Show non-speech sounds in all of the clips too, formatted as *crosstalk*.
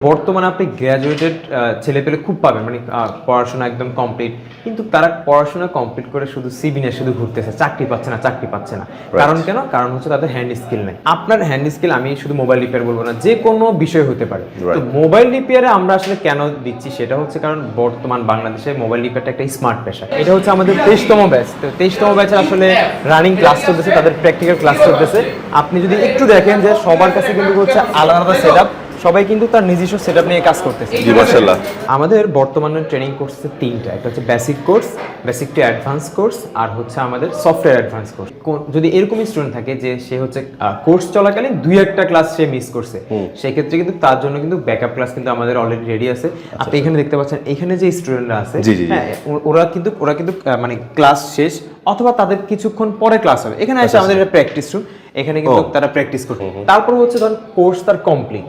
বর্তমানে আপনি গ্র্যাজুয়েটেড ছেলে পেলে খুব পাবেন মানে পড়াশোনা একদম কমপ্লিট কিন্তু তারা পড়াশোনা কমপ্লিট করে শুধু সিবি নিয়ে শুধু ঘুরতেছে চাকরি পাচ্ছে না চাকরি পাচ্ছে না। কারণ কেন? কারণ হচ্ছে তাদের হ্যান্ড স্কিল নেই। আপনার হ্যান্ড স্কিল আমি শুধু মোবাইল রিপেয়ার বলব না যে কোনো বিষয় হতে পারে। তো মোবাইল রিপেয়ারে আমরা আসলে কেন দিচ্ছি সেটা হচ্ছে কারণ বর্তমান বাংলাদেশে মোবাইল রিপেয়ারটা একটা স্মার্ট পেশা। এটা হচ্ছে আমাদের তেইশতম ব্যাচ তো তেইশতম ব্যাচে আসলে রানিং ক্লাস চলতেছে তাদের প্র্যাকটিক্যাল ক্লাস চলতেছে। আপনি যদি একটু দেখেন যে সবার কাছে কিন্তু হচ্ছে আলাদা আলাদা সেট সবাই কিন্তু তার নিজস্ব সেটআপ নিয়ে কাজ করতেছে। জি মাশাআল্লাহ। আমাদের বর্তমানে ট্রেনিং কোর্স তিনটা একটা হচ্ছে basic course basic to advance course আর হচ্ছে আমাদের সফটওয়্যার অ্যাডভান্স কোর্স যদি এরকমই স্টুডেন্ট থাকে যে সে হচ্ছে কোর্স চলাকালীন দুই একটা ক্লাস সে মিস করছে সেক্ষেত্রে কিন্তু তার জন্য কিন্তু ব্যাকআপ ক্লাস কিন্তু আমাদের অলরেডি রেডি আছে। আপনি এখানে দেখতে পাচ্ছেন এখানে যে স্টুডেন্টরা আছে। হ্যাঁ ওরা কিন্তু ওরা কিন্তু মানে ক্লাস শেষ অথবা তাদের কিছুক্ষণ পরে ক্লাস হবে। এখানে এসে আমাদের প্র্যাকটিস রুম এখানে কিন্তু তারা প্র্যাকটিস করবে তারপর হচ্ছে ধর কোর্স তার কমপ্লিট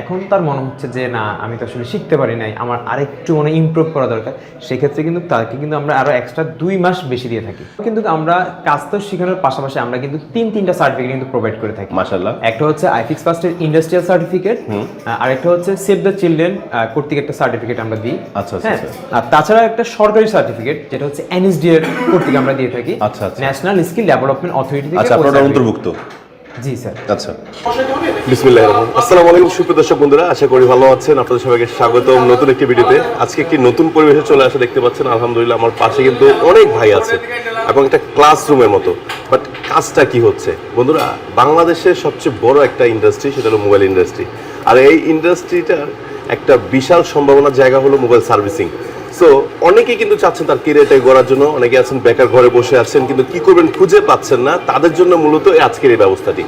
এখন তার মনে হচ্ছে যে না আমি তো আসলে শিখতে পারি নাই। আমার আরেকটু মানে ইমপ্রুভ করা দরকার। সেক্ষেত্রে কিন্তু তাকে কিন্তু আমরা আরও এক্সট্রা দুই মাস বেশি দিয়ে থাকি। কিন্তু আমরা কাজ তো শেখানোর পাশাপাশি আমরা কিন্তু তিন তিনটা সার্টিফিকেট কিন্তু প্রোভাইড করে থাকি। মাশাআল্লাহ। একটা হচ্ছে আইফিক্স ফার্স্টের ইন্ডাস্ট্রিয়াল সার্টিফিকেট আর একটা হচ্ছে সেভ দ্য চিলড্রেন কর্তৃক একটা সার্টিফিকেট আমরা দিই। আচ্ছা, আচ্ছা, হ্যাঁ? আর তাছাড়া একটা সরকারি সার্টিফিকেট যেটা হচ্ছে এনএসডি এর কর্তৃক আমরা দিয়ে থাকি। আচ্ছা, আচ্ছা। ন্যাশনাল স্কিল ডেভেলপমেন্ট অথরিটি থেকে আচ্ছা অন্তর্ভুক্ত? জি স্যার। আচ্ছা। বিসমিল্লাহির রহমানির আসসালামু আলাইকুম সুপ্রিয় দর্শক বন্ধুরা আশা করি ভালো আছেন। আপনাদের সবাইকে স্বাগতম নতুন একটি ভিডিওতে। আজকে একটি নতুন পরিবেশে চলে আসা দেখতে পাচ্ছেন। আলহামদুলিল্লাহ আমার পাশে কিন্তু অনেক ভাই আছে এবং একটা ক্লাসরুমের মতো। বাট কাজটা কি হচ্ছে? বন্ধুরা বাংলাদেশের সবচেয়ে বড় একটা ইন্ডাস্ট্রি সেটা হলো মোবাইল ইন্ডাস্ট্রি আর এই ইন্ডাস্ট্রিটার একটা বিশাল সম্ভাবনার জায়গা হলো মোবাইল সার্ভিসিং সো অনেকেই কিন্তু চাচ্ছেন তার কেরিয়ারটাকে গড়ার জন্য। অনেকে আছেন বেকার ঘরে বসে আছেন, কিন্তু কি করবেন খুঁজে পাচ্ছেন না। তাদের জন্য মূলত আজকের এই ব্যবস্থাটি।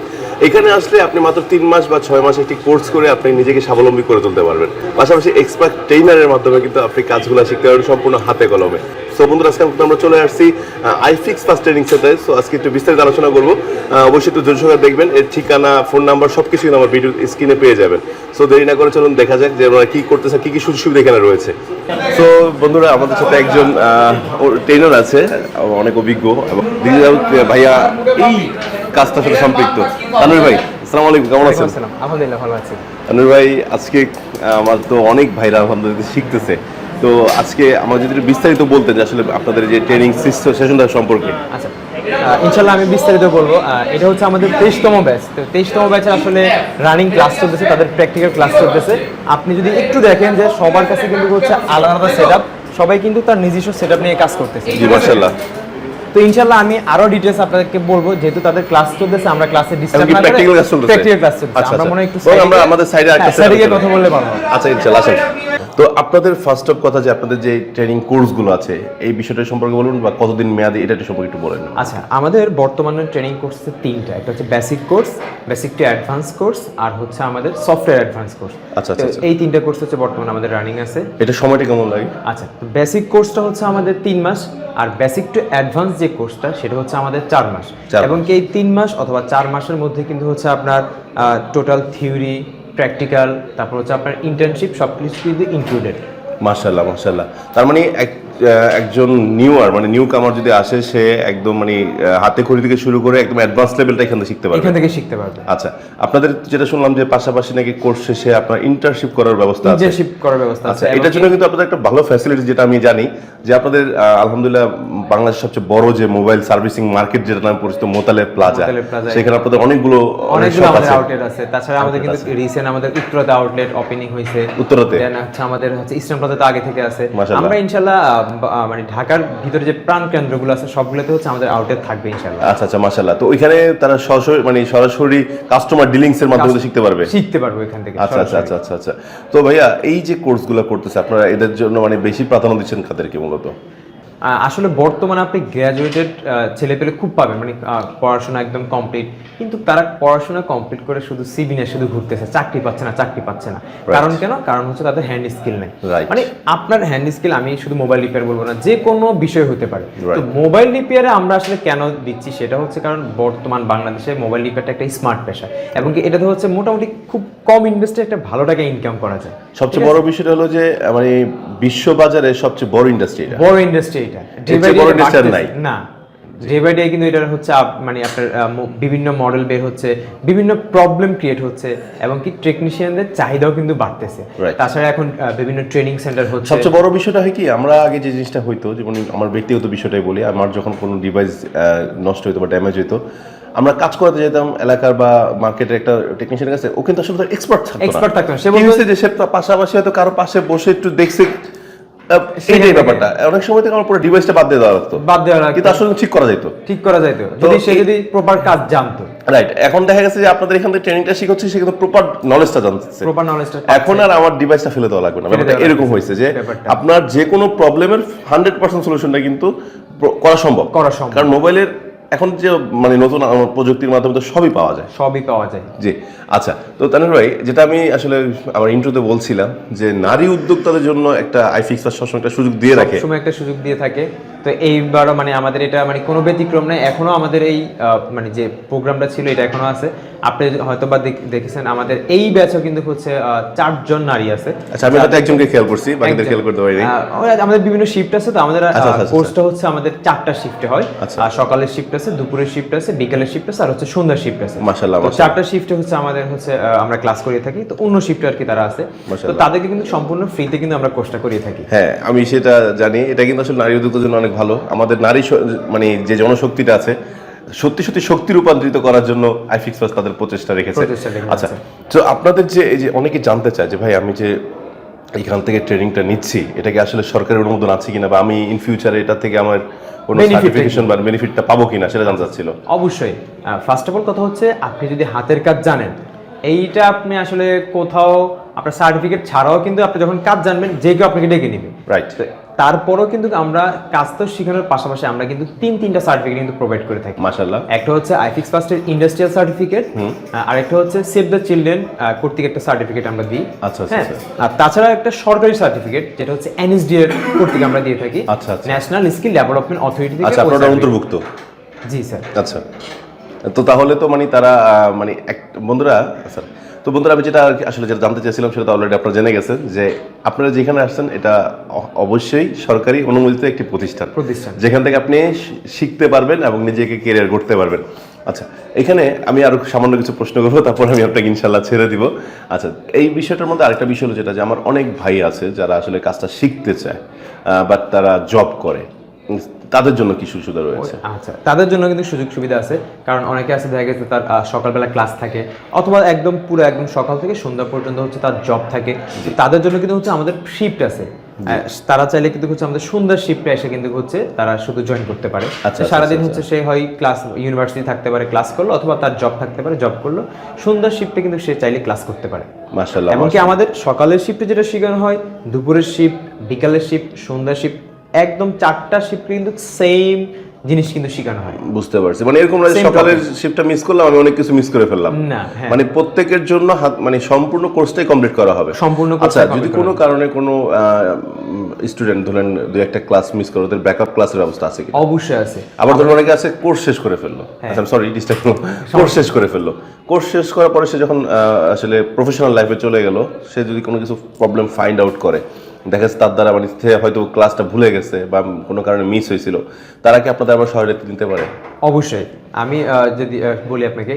এখানে আসলে আপনি মাত্র তিন মাস বা ছয় মাস একটি কোর্স করে আপনি নিজেকে স্বাবলম্বী করে তুলতে পারবেন। পাশাপাশি এক্সপার্ট ট্রেনারের মাধ্যমে কিন্তু আপনি কাজগুলো শিখতে পারবেন সম্পূর্ণ হাতে কলমে। সো বন্ধুরা আজকে আমরা চলে আসছি আইফিক্স ফার্স্ট ট্রেনিং সেন্টারে সো আজকে একটু বিস্তারিত আলোচনা করব। অবশ্যই একটু জনসংখ্যা দেখবেন এর ঠিকানা ফোন নাম্বার সব কিছুই আমার ভিডিও স্ক্রিনে পেয়ে যাবেন। সো দেরি না করে চলুন দেখা যাক যে কি করতেছে কি কি সুযোগ সুবিধা এখানে রয়েছে। তো বন্ধুরা আমাদের সাথে একজন ট্রেনার আছে অনেক অভিজ্ঞ এবং ভাইয়া এই কাজটার সাথে সম্পৃক্ত। তানুর ভাই আসসালামু আলাইকুম কেমন আছেন? আলহামদুলিল্লাহ ভালো আছি। তানুর ভাই আজকে আমার তো অনেক ভাইরা আলহামদুলিল্লাহ শিখতেছে। তো আজকে আমার যদি বিস্তারিত বলতেন যে আসলে আপনাদের যে ট্রেনিং সিস্টেম সেশনটা সম্পর্কে। আচ্ছা ইনশাল্লাহ আমি বিস্তারিত বলব। এটা হচ্ছে আমাদের তেইশতম ব্যাচ তো তেইশতম ব্যাচের আসলে রানিং ক্লাস চলতেছে তাদের প্র্যাকটিক্যাল ক্লাস চলতেছে। আপনি যদি একটু দেখেন যে সবার কাছে কিন্তু হচ্ছে আলাদা আলাদা সেট সবাই কিন্তু তার নিজস্ব সেট নিয়ে কাজ করতেছে। জি মাশাআল্লাহ। তো ইনশাল্লাহ আমি আরও ডিটেলস আপনাদেরকে বলব যেহেতু তাদের ক্লাস চলতেছে আমরা ক্লাসে না চলতেছে? প্র্যাকটিক্যাল ক্লাস চলতেছে। আচ্ছা, আমরা আচ্ছা। মনে একটু আমরা আমাদের এ একটা setup কথা বললে ভালো আচ্ছা ইনশাআল্লাহ আসেন। তো আপনাদের ফার্স্ট অফ কথা যে আপনাদের যে ট্রেনিং কোর্সগুলো আছে এই বিষয়টা সম্পর্কে বলুন বা কতদিন মেয়াদি এটা সম্পর্কে একটু বলেন। আচ্ছা আমাদের বর্তমানে ট্রেনিং কোর্স তিনটা একটা হচ্ছে basic course basic to advance course আর হচ্ছে আমাদের সফটওয়্যার অ্যাডভান্স কোর্স আচ্ছা, আচ্ছা, আচ্ছা। এই তিনটা কোর্স হচ্ছে বর্তমানে আমাদের রানিং আছে। এটা সময়টা কেমন লাগে? আচ্ছা বেসিক কোর্সটা হচ্ছে আমাদের তিন মাস আর বেসিক টু অ্যাডভান্স যে কোর্সটা সেটা হচ্ছে আমাদের চার মাস। চার মাস। এবং কি এই তিন মাস অথবা চার মাসের মধ্যে কিন্তু হচ্ছে আপনার টোটাল থিওরি প্র্যাকটিক্যাল তারপর হচ্ছে আপনার ইন্টার্নশিপ সব কিছু কিন্তু ইনক্লুডেড মাশাল্লাহ মাশাল্লাহ তার মানে এক- একজন নিউয়ার মানে নিউ কামার যদি আসে সে একদম মানে হাতে খড়ি থেকে শুরু করে একদম অ্যাডভান্স লেভেলটা এখান থেকে শিখতে পারবে। এখান থেকে শিখতে পারবে। আচ্ছা আপনাদের যেটা শুনলাম যে পাশাপাশি নাকি কোর্স শেষে আপনার ইন্টার্নশিপ করার ব্যবস্থা আছে। ইন্টার্নশিপ করার ব্যবস্থা আচ্ছা আছে এটার জন্য কিন্তু আপনাদের একটা ভালো ফ্যাসিলিটি যেটা আমি জানি যে আপনাদের আলহামদুলিল্লাহ বাংলাদেশের সবচেয়ে বড় যে মোবাইল সার্ভিসিং মার্কেট যেটা নাম পরিচিত মোতালে প্লাজা সেখানে আপনাদের অনেকগুলো অনেক অনেকগুলো আমাদের আছে। আউটলেট আছে। তাছাড়া আমাদের কিন্তু রিসেন্ট আমাদের উত্তরাতে আউটলেট ওপেনিং হয়েছে। উত্তরাতে? হচ্ছে আমাদের হচ্ছে ইস্টার্ন প্লাজাতে আগে থেকে আছে। আমরা ইনশাল্লাহ মানে ঢাকার ভিতরে যে প্রাণ কেন্দ্রগুলো আছে সবগুলোতে হচ্ছে আমাদের আউটলেট থাকবে ইনশাল্লাহ আচ্ছা আচ্ছা মাশাল্লাহ তো ওইখানে তারা সরাসরি মানে সরাসরি কাস্টমার ডিলিংস এর মাধ্যমে শিখতে পারবে? শিখতে পারবে এখান থেকে আচ্ছা আচ্ছা আচ্ছা আচ্ছা আচ্ছা। তো ভাইয়া এই যে কোর্সগুলো করতেছে আপনারা এদের জন্য মানে বেশি প্রাধান্য দিচ্ছেন কাদেরকে মূলত? আসলে বর্তমানে আপনি গ্র্যাজুয়েটেড ছেলে পেলে খুব পাবেন। মানে পড়াশোনা একদম কমপ্লিট কিন্তু তারা পড়াশোনা কমপ্লিট করে শুধু সিবি নিয়ে শুধু ঘুরতেছে। চাকরি পাচ্ছে না চাকরি পাচ্ছে না। কারণ কেন? কারণ হচ্ছে তাদের হ্যান্ড স্কিল নেই। মানে আপনার হ্যান্ড স্কিল আমি শুধু মোবাইল রিপেয়ার বলব না যে কোনো বিষয় হতে পারে। তো মোবাইল রিপেয়ারে আমরা আসলে কেন দিচ্ছি সেটা হচ্ছে কারণ বর্তমান বাংলাদেশে মোবাইল রিপেয়ারটা একটা স্মার্ট পেশা। এবং কি এটাতে হচ্ছে মোটামুটি খুব কম ইনভেস্টে একটা ভালো টাকা ইনকাম করা যায়। সবচেয়ে বড় বিষয়টা হলো যে মানে বিশ্ব বাজারে সবচেয়ে বড় ইন্ডাস্ট্রি বড় ইন্ডাস্ট্রি এটা। এর চেয়ে বড় industry আর নাই। না ডে বাই ডে কিন্তু এটার হচ্ছে মানে আপনার বিভিন্ন মডেল বের হচ্ছে বিভিন্ন প্রবলেম ক্রিয়েট হচ্ছে এবং কি টেকনিশিয়ানদের চাহিদাও কিন্তু বাড়তেছে। তাছাড়া এখন বিভিন্ন ট্রেনিং সেন্টার হচ্ছে। সবচেয়ে বড় বিষয়টা হয় কি আমরা আগে যে জিনিসটা হইতো যেমন আমার ব্যক্তিগত বিষয়টাই বলি আমার যখন কোনো ডিভাইস নষ্ট হইতো বা ড্যামেজ হইতো আমরা কাজ করাতে যেতাম এলাকার বা মার্কেটের একটা টেকনিশিয়ানের কাছে ও কিন্তু আসলে এক্সপার্ট থাকতো Expert থাকতো সে বলতো- যে সে পাশাপাশি হয়তো কারও পাশে বসে একটু দেখছে এইটাই ব্যাপারটা অনেক সময় থেকে আমার পুরো ডিভাইসটা বাদ দিয়ে দেওয়া লাগতো। বাদ দেওয়া লাগতো। কিন্তু আসলে ঠিক করা যেত ঠিক করা যাইতো। যদি সে যদি প্রপার কাজ জানতো। রাইট এখন দেখা গেছে যে আপনাদের এখান থেকে ট্রেনিংটা শিখাচ্ছে সে কিন্তু প্রপার নলেজটা জানতেছে। প্রপার নলেজটা এখন আর আমার ডিভাইসটা ফেলে দেওয়া লাগবে না। ব্যাপারটা এরকম হয়েছে যে আপনার যে কোনো প্রবলেমের হান্ড্রেড পার্সেন্ট সলিউশনটা কিন্তু করা সম্ভব। করা সম্ভব। কারণ মোবাইলের এখন যে মানে নতুন প্রযুক্তির মাধ্যমে তো সবই পাওয়া যায়। সবই পাওয়া যায়। জি আচ্ছা তো তানির ভাই যেটা আমি আসলে আমার ইন্ট্রোতে বলছিলাম যে নারী উদ্যোক্তাদের জন্য একটা আইফিক্স সবসময় একটা সুযোগ দিয়ে রাখে। সবসময় একটা সুযোগ দিয়ে থাকে। তো এইবারও মানে আমাদের এটা মানে কোনো ব্যতিক্রম নাই। এখনও আমাদের এই মানে যে প্রোগ্রামটা ছিল এটা এখনও আছে। আপনি হয়তো বা দেখেছেন আমাদের এই ব্যাচও কিন্তু হচ্ছে চারজন নারী আছে। আচ্ছা আমি হয়তো একজনকে খেয়াল করছি বাকিদের খেয়াল করতে পারিনি। আমাদের বিভিন্ন শিফট আছে তো আমাদের আচ্ছা, আচ্ছা, কোর্সটা হচ্ছে আমাদের চারটা শিফটে হয়। আচ্ছা। আর সকালের শিফট আছে দুপুরের শিফট আছে বিকালের শিফট আছে আর হচ্ছে সন্ধ্যার শিফট আছে। মাশাআল্লাহ, তো চারটা শিফটে হচ্ছে আমাদের হচ্ছে আমরা ক্লাস করিয়ে থাকি। তো অন্য শিফটে আর কি তারা আছে। তো তাদেরকে কিন্তু সম্পূর্ণ ফ্রিতে কিন্তু আমরা কোর্সটা করিয়ে থাকি। হ্যাঁ আমি সেটা জানি। এটা কিন্তু আসলে নারী উদ্যোগের জন্য অনেক ভালো। আমাদের নারী মানে যে জনশক্তিটা আছে সত্যি সত্যি শক্তি রূপান্তরিত করার জন্য আইফিক্স প্লাস তাদের প্রচেষ্টা রেখেছে। আচ্ছা তো আপনাদের যে এই যে অনেকে জানতে চায় যে ভাই আমি যে এখান থেকে ট্রেনিংটা নিচ্ছি এটা কি আসলে সরকারের অনুমোদন আছে কিনা বা আমি ইন ফিউচারে এটা থেকে আমার কোনো সার্টিফিকেশন বা বেনিফিটটা পাবো কিনা সেটা জানতে চাচ্ছিল। অবশ্যই। ফার্স্ট অফ অল কথা হচ্ছে আপনি যদি হাতের কাজ জানেন এইটা আপনি আসলে কোথাও আপনার সার্টিফিকেট ছাড়াও কিন্তু আপনি যখন কাজ জানবেন যে কেউ আপনাকে ডেকে নিবে। রাইট তারপরেও কিন্তু আমরা কাজ তো শেখানোর পাশাপাশি আমরা কিন্তু তিন তিনটা সার্টিফিকেট কিন্তু প্রোভাইড করে থাকি। মাশাল্লাহ একটা হচ্ছে আইফিক্স ফার্স্টের ইন্ডাস্ট্রিয়াল সার্টিফিকেট আর একটা হচ্ছে সেভ দ্য চিলড্রেন কর্তৃক একটা সার্টিফিকেট আমরা দিই। আচ্ছা, আচ্ছা, হ্যাঁ আর তাছাড়া একটা সরকারি সার্টিফিকেট যেটা হচ্ছে এনএসডি এর কর্তৃক আমরা দিয়ে থাকি। আচ্ছা, আচ্ছা। ন্যাশনাল স্কিল ডেভেলপমেন্ট অথরিটি থেকে আচ্ছা আপনারা অন্তর্ভুক্ত? জি স্যার। আচ্ছা। তো তাহলে তো মানে তারা মানে বন্ধুরা আচ্ছা তো বন্ধুরা আমি যেটা আর কি আসলে যেটা জানতে চাইছিলাম সেটা অলরেডি আপনারা জেনে গেছেন যে আপনারা যেখানে আসছেন এটা অবশ্যই সরকারি অনুমোদিত একটি প্রতিষ্ঠান। প্রতিষ্ঠান। যেখান থেকে আপনি শিখতে পারবেন এবং নিজেকে কেরিয়ার করতে পারবেন। আচ্ছা এখানে আমি আরও সামান্য কিছু প্রশ্ন করব তারপর আমি আপনাকে ইনশাল্লাহ ছেড়ে দিব। আচ্ছা এই বিষয়টার মধ্যে আরেকটা বিষয় হলো যেটা যে আমার অনেক ভাই আছে যারা আসলে কাজটা শিখতে চায় বাট তারা জব করে। তাদের জন্য কি সুযোগ সুবিধা রয়েছে আচ্ছা তাদের জন্য কিন্তু সুযোগ সুবিধা আছে কারণ অনেকে আছে দেখা গেছে তার সকালবেলা ক্লাস থাকে অথবা একদম পুরো একদম সকাল থেকে সন্ধ্যা পর্যন্ত হচ্ছে তার জব থাকে। তাদের জন্য কিন্তু হচ্ছে আমাদের শিফট আছে। তারা চাইলে কিন্তু হচ্ছে আমাদের সুন্দর শিফটে এসে কিন্তু হচ্ছে তারা শুধু জয়েন করতে পারে। আচ্ছা, সারাদিন আচ্ছা, হচ্ছে সে হয় ক্লাস ইউনিভার্সিটি থাকতে পারে ক্লাস করল অথবা তার জব থাকতে পারে জব করল। সুন্দর শিফটে কিন্তু সে চাইলে ক্লাস করতে পারে। এমনকি আমাদের সকালের শিফটে যেটা শেখানো হয় দুপুরের শিফট বিকালের শিফট সন্ধ্যার শিফট একদম চারটা শিফট কিন্তু সেম জিনিস কিন্তু শেখানো হয়। বুঝতে পারছি। মানে এরকম না সকালের শিফটটা মিস করলাম আমি অনেক কিছু মিস করে ফেললাম। না হ্যাঁ। মানে প্রত্যেকের জন্য হাত- মানে সম্পূর্ণ কোর্সটাই কমপ্লিট করা হবে। সম্পূর্ণ আচ্ছা যদি কোনো কারণে কোনো স্টুডেন্ট ধরেন দুই একটা ক্লাস মিস করে ওদের ব্যাকআপ ক্লাসের ব্যবস্থা আছে কি অবশ্যই আছে। আবার ধরুন অনেকে আছে কোর্স শেষ করে ফেলল। হ্যাঁ। আচ্ছা সরি ডিস্টার্ব কোর্স শেষ করে ফেলল। কোর্স শেষ করার পরে সে যখন আসলে প্রফেশনাল লাইফে চলে গেল সে যদি কোনো কিছু প্রবলেম ফাইন্ড আউট করে দেখা যাচ্ছে তার দ্বারা মানে হয়তো ক্লাসটা ভুলে গেছে বা কোনো কারণে মিস হয়েছিল। তারা কি আপনাদের আবার সহায়তা দিতে পারে? অবশ্যই। আমি যদি বলি আপনাকে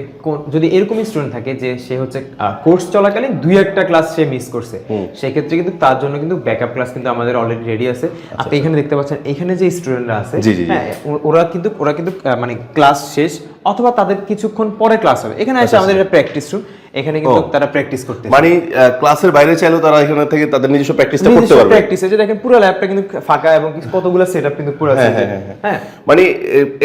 যদি এরকমই স্টুডেন্ট থাকে যে সে হচ্ছে কোর্স চলাকালীন দুই একটা ক্লাস সে মিস করছে সেক্ষেত্রে কিন্তু তার জন্য কিন্তু ব্যাকআপ ক্লাস কিন্তু আমাদের অলরেডি রেডি আছে। আপনি এখানে দেখতে পাচ্ছেন এখানে যে স্টুডেন্টরা আছে আচ্ছা। হ্যাঁ ওরা কিন্তু ওরা কিন্তু মানে ক্লাস শেষ অথবা তাদের কিছুক্ষণ পরে ক্লাস হবে। এখানে আচ্ছা, এসে আমাদের একটা প্র্যাকটিস রুম এখানে কিন্তু তারা প্র্যাকটিস করতে মানে ক্লাসের বাইরে চাইলেও তারা এখানে থেকে তাদের নিজস্ব প্র্যাকটিসটা করতে পারবে। প্র্যাকটিস যে দেখেন পুরো ল্যাবটা কিন্তু ফাঁকা এবং কতগুলো সেটআপ কিন্তু পুরো আছে। হ্যাঁ মানে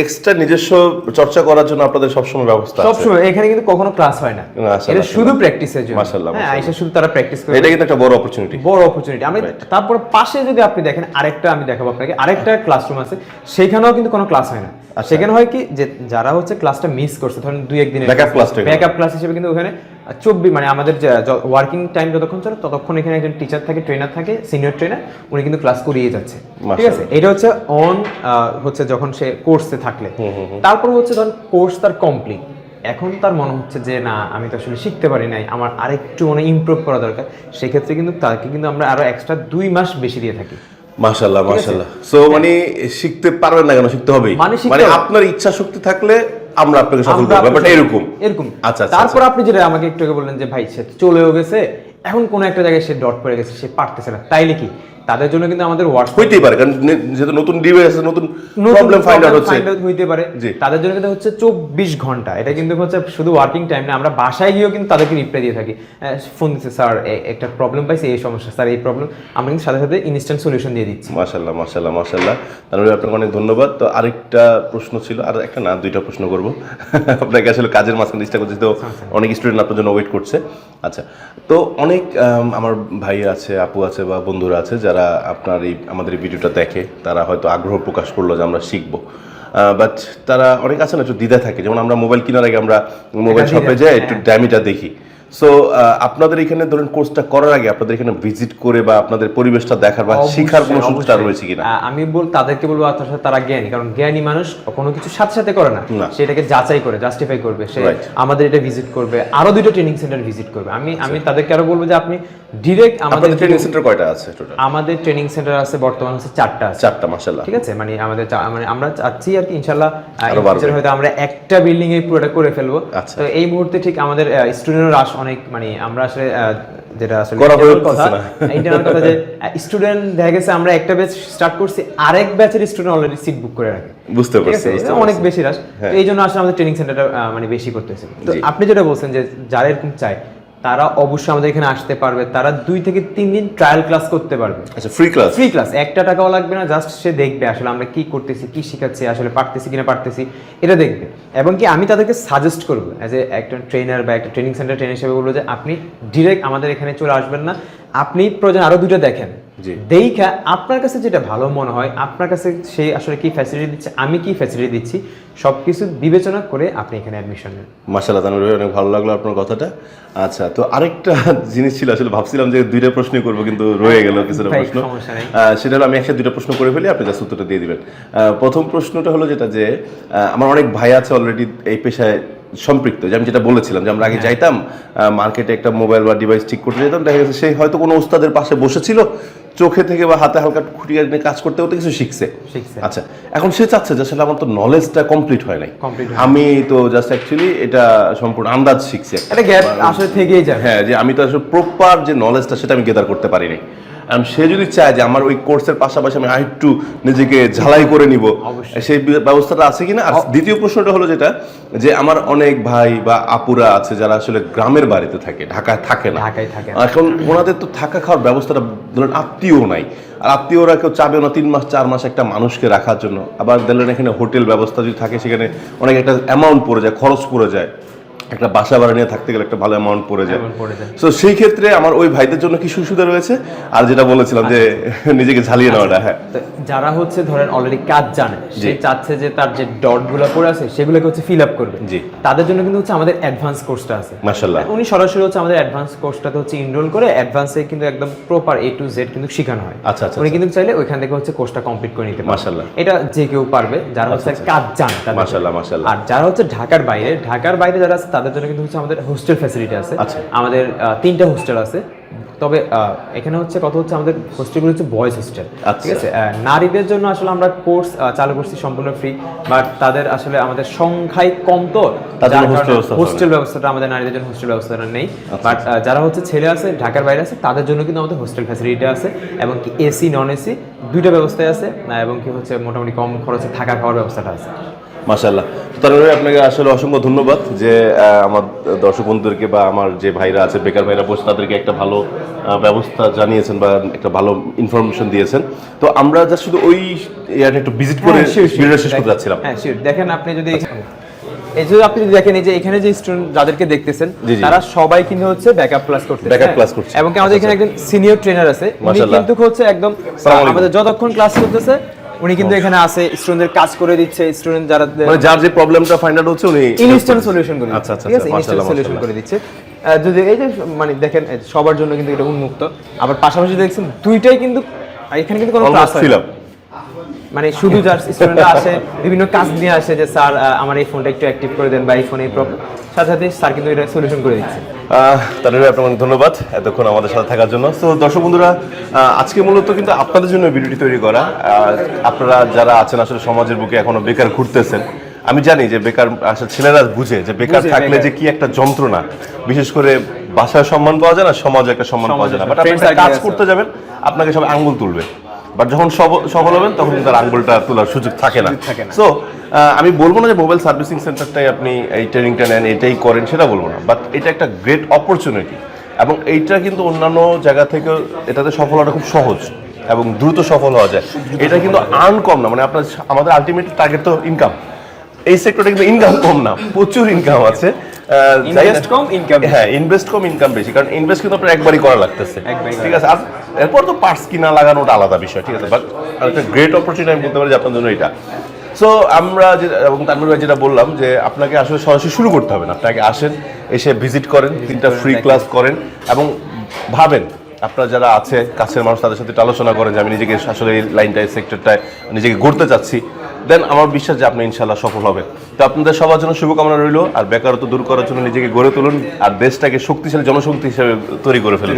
এক্সট্রা নিজস্ব চর্চা করার জন্য আপনাদের সবসময় ব্যবস্থা আছে। সবসময় এখানে কিন্তু কখনো ক্লাস হয় না। এটা শুধু প্র্যাকটিসের জন্য। মাশাআল্লাহ, হ্যাঁ। শুধু তারা প্র্যাকটিস করে। এটা কিন্তু একটা বড় অপরচুনিটি বড় অপরচুনিটি আমি তারপর পাশে যদি আপনি দেখেন আরেকটা আমি দেখাবো আপনাকে। আরেকটা ক্লাসরুম আছে। সেখানেও কিন্তু কোনো ক্লাস হয় না। আচ্ছা। সেখানে হয় কি যে যারা হচ্ছে ক্লাসটা মিস করছে ধরেন দুই একদিনের টা এখানে। ব্যাকআপ ক্লাস হিসেবে কিন্তু ওখানে চব্বিশ মানে আমাদের ওয়ার্কিং টাইম যতক্ষণ চলে ততক্ষণ এখানে একজন টিচার থাকে ট্রেনার থাকে সিনিয়র ট্রেনার উনি কিন্তু ক্লাস করিয়ে যাচ্ছে। ঠিক আছে? এটা হচ্ছে অন হচ্ছে যখন সে কোর্সে থাকলে। তারপর হচ্ছে ধরুন কোর্স তার কমপ্লিট এখন তার মনে হচ্ছে যে না আমি তো আসলে শিখতে পারি নাই। আমার আরেকটু মানে ইমপ্রুভ করা দরকার। সেক্ষেত্রে কিন্তু তাকে কিন্তু আমরা আরও এক্সট্রা দুই মাস বেশি দিয়ে থাকি। মাশাল্লাহ মাশাল্লাহ সো মানে শিখতে পারবেন না কেন? শিখতে হবে। মানে মানে। আপনার ইচ্ছা শক্তি থাকলে আমরা আপনাকে সফল করব ব্যাপারটা এরকম। এরকম। আচ্ছা আচ্ছা তারপর আপনি যেটা আমাকে একটু আগে বললেন যে ভাই সে চলেও গেছে এখন কোন একটা জায়গায় সে ডট পড়ে গেছে সে পারতেছে না। তাইলে কি? তাদের জন্য কিন্তু আমাদের হোয়াটসঅ্যাপ হইতেই পারে কারণ যেহেতু নতুন ডিভাইস আছে নতুন প্রবলেম ফাইন্ড আউট হচ্ছে। হইতে পারে। তাদের জন্য কিন্তু হচ্ছে চব্বিশ ঘণ্টা। এটা কিন্তু হচ্ছে শুধু ওয়ার্কিং টাইম না আমরা বাসায় গিয়েও কিন্তু তাদেরকে রিপ্লাই দিয়ে থাকি। ফোন দিচ্ছে স্যার একটা প্রবলেম পাইছে এই সমস্যা স্যার এই প্রবলেম আমরা কিন্তু সাথে সাথে ইনস্ট্যান্ট সলিউশন দিয়ে দিচ্ছি। মাশাল্লাহ মাশাল্লাহ মাশাল্লাহ। তাহলে আপনাকে অনেক ধন্যবাদ। তো আরেকটা প্রশ্ন ছিল আর একটা না দুইটা প্রশ্ন করব। *laughs* আপনাকে আসলে কাজের মাঝখানে চেষ্টা করছি তো অনেক স্টুডেন্ট আপনার জন্য ওয়েট করছে। আচ্ছা তো অনেক আম, আমার ভাই আছে আপু আছে বা বন্ধুরা আছে যারা আপনার এই আমাদের এই ভিডিওটা দেখে তারা হয়তো আগ্রহ প্রকাশ করল যে আমরা শিখব। বাট তারা অনেক আছে না একটু দ্বিধা থাকে। যেমন আমরা মোবাইল কেনার আগে আমরা মোবাইল শপে যাই একটু ড্যামিটা দেখি। সো আপনাদের এখানে ধরুন কোর্সটা করার আগে আপনাদের এখানে ভিজিট করে বা আপনাদের পরিবেশটা দেখার বা শিখার কোনো সুযোগটা রয়েছে কিনা? আমি বল তাদেরকে বলব সাথে তারা জ্ঞানী কারণ জ্ঞানী মানুষ কোনো কিছু সাথে সাথে করে না। না। সেটাকে যাচাই করে জাস্টিফাই করবে। সে আমাদের এটা ভিজিট করবে আরও দুটো ট্রেনিং সেন্টার ভিজিট করবে। আমি আমি তাদেরকে আরও বলব যে আপনি ডিরেক্ট আমাদের ট্রেনিং সেন্টার কয়টা আছে টোটাল আমাদের ট্রেনিং সেন্টার আছে বর্তমান হচ্ছে চারটা আছে। চারটা মাশাল্লাহ ঠিক আছে? মানে আমাদের মানে আমরা চাচ্ছি আর কি বাড়বে। হয়তো আমরা একটা বিল্ডিং এ পুরোটা করে ফেলব। আচ্ছা। তো এই মুহূর্তে ঠিক আমাদের স্টুডেন্ট রাশ অনেক মানে আমরা আসলে যেটা আসলে ইন্টারনাল কথা যে স্টুডেন্ট দেখা গেছে আমরা একটা ব্যাচ স্টার্ট করছি আরেক ব্যাচের স্টুডেন্ট অলরেডি সিট বুক করে রাখে। বুঝতে পারছি এটা অনেক বেশি রাশ হ্যাঁ। তো এই জন্য আসলে আমাদের ট্রেনিং সেন্টারটা মানে বেশি করতেছে। তো আপনি যেটা বলছেন যে যারা এরকম চায় তারা অবশ্যই আমাদের এখানে আসতে পারবে। তারা দুই থেকে তিন দিন ট্রায়াল ক্লাস করতে পারবে। আচ্ছা ফ্রি ক্লাস ফ্রি ক্লাস একটা টাকাও লাগবে না জাস্ট সে দেখবে আসলে আমরা কি করতেছি কি শেখাচ্ছি আসলে পারতেছি কিনা পারতেছি এটা দেখবে। এবং কি আমি তাদেরকে সাজেস্ট করব অ্যাজ এ একটা ট্রেনার বা একটা ট্রেনিং সেন্টার ট্রেনার হিসেবে বলব যে আপনি ডিরেক্ট আমাদের এখানে চলে আসবেন না। আপনি প্রয়োজন আরও দুটো দেখেন। দেখা আপনার কাছে যেটা ভালো মনে হয় আপনার কাছে সে আসলে কি ফ্যাসিলিটি দিচ্ছে আমি কি ফ্যাসিলিটি দিচ্ছি সবকিছু বিবেচনা করে আপনি এখানে অ্যাডমিশন নেন। মাশাল্লাহ তানভীর ভাই অনেক ভালো লাগল আপনার কথাটা। আচ্ছা তো আরেকটা *laughs* জিনিস ছিল আসলে ভাবছিলাম যে দুইটা প্রশ্নই করব কিন্তু রয়ে গেল কিছুটা প্রশ্ন। সেটা হলো আমি একসাথে দুটো প্রশ্ন করে ফেলি আপনি জাস্ট উত্তরটা দিয়ে দিবেন। প্রথম প্রশ্নটা হলো যেটা যে আমার অনেক ভাই আছে অলরেডি এই পেশায় সম্পৃক্ত যে আমি যেটা বলেছিলাম যে আমরা আগে হ্যাঁ। যাইতাম মার্কেটে একটা মোবাইল বা ডিভাইস ঠিক করতে যেতাম দেখা গেছে সে হয়তো কোনো ওস্তাদের পাশে বসেছিল চোখে থেকে বা হাতে হালকা খুঁটিয়ে নিয়ে কাজ করতে করতে কিছু শিখছে। আচ্ছা এখন সে চাচ্ছে যে আসলে আমার তো নলেজটা কমপ্লিট হয় নাই আমি তো জাস্ট অ্যাকচুয়ালি এটা সম্পূর্ণ আন্দাজ শিখছি। এটা গ্যাপ আসলে থেকেই যাবে হ্যাঁ যে আমি তো আসলে প্রপার যে নলেজটা সেটা আমি গেদার করতে পারিনি And সে যদি চায় যে আমার ওই কোর্সের পাশাপাশি আমি আরেকটু নিজেকে ঝালাই করে নিব সেই ব্যবস্থাটা আছে কিনা? আর দ্বিতীয় প্রশ্নটা হলো যেটা যে আমার অনেক ভাই বা আপুরা আছে যারা আসলে গ্রামের বাড়িতে থাকে ঢাকায় থাকে না। ঢাকায় থাকে। এখন ওনাদের তো থাকা খাওয়ার ব্যবস্থাটা ধরেন আত্মীয় নাই। আর আত্মীয়রা কেউ চাবে না তিন মাস চার মাস একটা মানুষকে রাখার জন্য। আবার ধরেন এখানে হোটেল ব্যবস্থা যদি থাকে সেখানে অনেক একটা অ্যামাউন্ট পড়ে যায় খরচ পড়ে যায়। একটা বাসা ভাড়া নিয়ে থাকতে গেলে একটা ভালো অ্যামাউন্ট পড়ে যায়। তো সেই ক্ষেত্রে আমার ওই ভাইদের জন্য কি সুবিধা রয়েছে? আর যেটা বলেছিলাম যে নিজেকে ঝালিয়ে নেওয়াটা হ্যাঁ। যারা হচ্ছে ধরেন অলরেডি কাজ জানে সে চাচ্ছে যে তার যে ডটগুলো পড়ে আছে সেগুলোকে হচ্ছে ফিল আপ করবে। জি। তাদের জন্য কিন্তু হচ্ছে আমাদের অ্যাডভান্স কোর্সটা আছে। মাশাল্লাহ উনি সরাসরি হচ্ছে আমাদের অ্যাডভান্স কোর্সটাতে হচ্ছে ইনরোল করে অ্যাডভান্সে কিন্তু একদম প্রপার এ টু জেড কিন্তু শেখানো হয়। আচ্ছা, আচ্ছা, উনি কিন্তু চাইলে ওইখান থেকে হচ্ছে কোর্সটা কমপ্লিট করে নিতে পারে মাশাআল্লাহ। এটা যে কেউ পারবে যারা হচ্ছে কাজ জানে মাশাআল্লাহ, মাশাআল্লাহ। আর যারা হচ্ছে ঢাকার বাইরে ঢাকার বাইরে যারা আছে তাদের জন্য কিন্তু হচ্ছে আমাদের হোস্টেল ফ্যাসিলিটি আছে। আচ্ছা। আমাদের তিনটা হোস্টেল আছে। তবে এখানে হচ্ছে কত হচ্ছে আমাদের হোস্টেলগুলো হচ্ছে বয়েজ হোস্টেল আচ্ছা। ঠিক আছে নারীদের জন্য আসলে আমরা কোর্স চালু করছি সম্পূর্ণ ফ্রি বাট তাদের আসলে আমাদের সংখ্যায় কম তো। হোস্টেল ব্যবস্থাটা আমাদের নারীদের জন্য হোস্টেল ব্যবস্থাটা নেই। আচ্ছা, বাট যারা হচ্ছে ছেলে আছে ঢাকার বাইরে আছে তাদের জন্য কিন্তু আমাদের হোস্টেল ফ্যাসিলিটি আছে এবং কি এসি নন এসি দুইটা ব্যবস্থায় আছে এবং কি হচ্ছে মোটামুটি কম খরচে থাকা খাওয়ার ব্যবস্থাটা আছে। মাশাল্লাহ তার আপনাকে আসলে অসংখ্য ধন্যবাদ যে আমার দর্শক বন্ধুদেরকে বা আমার যে ভাইরা আছে বেকার ভাইরা বসে তাদেরকে একটা ভালো ব্যবস্থা জানিয়েছেন বা একটা ভালো ইনফরমেশন দিয়েছেন তো আমরা জাস্ট শুধু ওই একটু ভিজিট করে হ্যাঁ, sure, sure. ভিডিও শেষ করতে যাচ্ছিলাম হ্যাঁ দেখেন আপনি যদি এই যে আপনি দেখেন এই যে এখানে যে স্টুডেন্ট যাদেরকে দেখতেছেন। তারা সবাই কিন্তু হচ্ছে ব্যাকআপ ক্লাস Backup class করছে। এবং আমাদের এখানে একজন সিনিয়র ট্রেনার আছে উনি কিন্তু হচ্ছে একদম আমাদের যতক্ষণ ক্লাস করতেছে উনি কিন্তু এখানে আছে স্টুডেন্টদের কাজ করে দিচ্ছে স্টুডেন্ট যারা মানে যার যে প্রবলেমটা ফাইন্ড আউট হচ্ছে উনি ইনস্ট্যান্ট সলিউশন করে আচ্ছা আচ্ছা ঠিক আছে ইনস্ট্যান্ট সলিউশন করে দিচ্ছে। যদি এই যে মানে দেখেন সবার জন্য কিন্তু এটা উন্মুক্ত। আবার পাশাপাশি দেখছেন দুইটাই কিন্তু এখানে কিন্তু কোনো ক্লাস আপ মানে শুধু *laughs* যার স্টুডেন্টরা আসে বিভিন্ন কাজ নিয়ে আসে যে স্যার আমার এই ফোনটা একটু অ্যাক্টিভ করে দেন বা এই ফোনে এই প্রবলেম সাথে সাথে স্যার কিন্তু এটা সলিউশন করে দিচ্ছে। ভাই আপনাকে ধন্যবাদ এতক্ষণ আমাদের সাথে থাকার জন্য। তো দর্শক বন্ধুরা আজকে মূলত কিন্তু আপনাদের জন্য ভিডিওটি তৈরি করা। আপনারা যারা আছেন আসলে সমাজের বুকে এখনও বেকার ঘুরতেছেন আমি জানি যে বেকার আসলে ছেলেরা বুঝে যে বেকার থাকলে যে কি একটা যন্ত্রণা। বিশেষ করে বাসায় সম্মান পাওয়া যায় না সমাজে একটা সম্মান পাওয়া যায় না। বাট আপনি কাজ করতে যাবেন আপনাকে সব আঙ্গুল তুলবে। বাট যখন সব- সফল হবেন তখন কিন্তু আর আঙ্গুলটা তোলার সুযোগ থাকে না। থাকে না। সো আমি বলব না যে মোবাইল সার্ভিসিং সেন্টারটাই আপনি এই ট্রেনিংটা নেন এটাই করেন সেটা বলব না। বাট এটা একটা গ্রেট অপরচুনিটি এবং এইটা কিন্তু অন্যান্য জায়গা থেকে এটাতে সফল হওয়াটা খুব সহজ এবং দ্রুত সফল হওয়া যায়। এটা কিন্তু আর্ন কম না। মানে আপনার আমাদের আলটিমেট টার্গেট তো ইনকাম এই সেক্টরে কিন্তু ইনকাম কম না। প্রচুর ইনকাম আছে। আহ, যাই কম, income হ্যাঁ ইনভেস্ট কম ইনকাম বেশি। কারণ ইনভেস্ট কিন্তু আপনার একবারই করা লাগতেছে। ঠিক আছে? আর এরপর তো পার্টস কিনা লাগানোটা আলাদা বিষয় ঠিক আছে? বাট একটা গ্রেট অপরচুনিটি আমি বলতে পারি যে আপনার জন্য এটা। সো আমরা যে এবং ভাই যেটা বললাম যে আপনাকে আসলে সরাসরি শুরু করতে হবে না। আপনাকে আসেন এসে ভিজিট করেন তিনটা ফ্রি ক্লাস করেন এবং ভাবেন আপনারা যারা আছে কাছের মানুষ তাদের সাথে আলোচনা করেন যে আমি নিজেকে আসলে এই লাইনটায় সেক্টরটায় নিজেকে গড়তে চাচ্ছি। দেন আমার বিশ্বাস যে আপনি ইনশাল্লাহ সফল হবেন। তো আপনাদের সবার জন্য শুভকামনা রইল আর বেকারত্ব দূর করার জন্য নিজেকে গড়ে তুলুন আর দেশটাকে শক্তিশালী জনশক্তি হিসেবে তৈরি করে ফেলুন।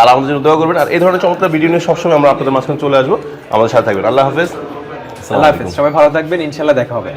আর আমাদের জন্য দোয়া করবেন আর এই ধরনের চমৎকার ভিডিও নিয়ে সবসময় আমরা আপনাদের মাঝখানে চলে আসব। আমাদের সাথে থাকবেন। আল্লাহ হাফেজ। আল্লাহ হাফেজ। সবাই ভালো থাকবেন ইনশাল্লাহ দেখা হবে।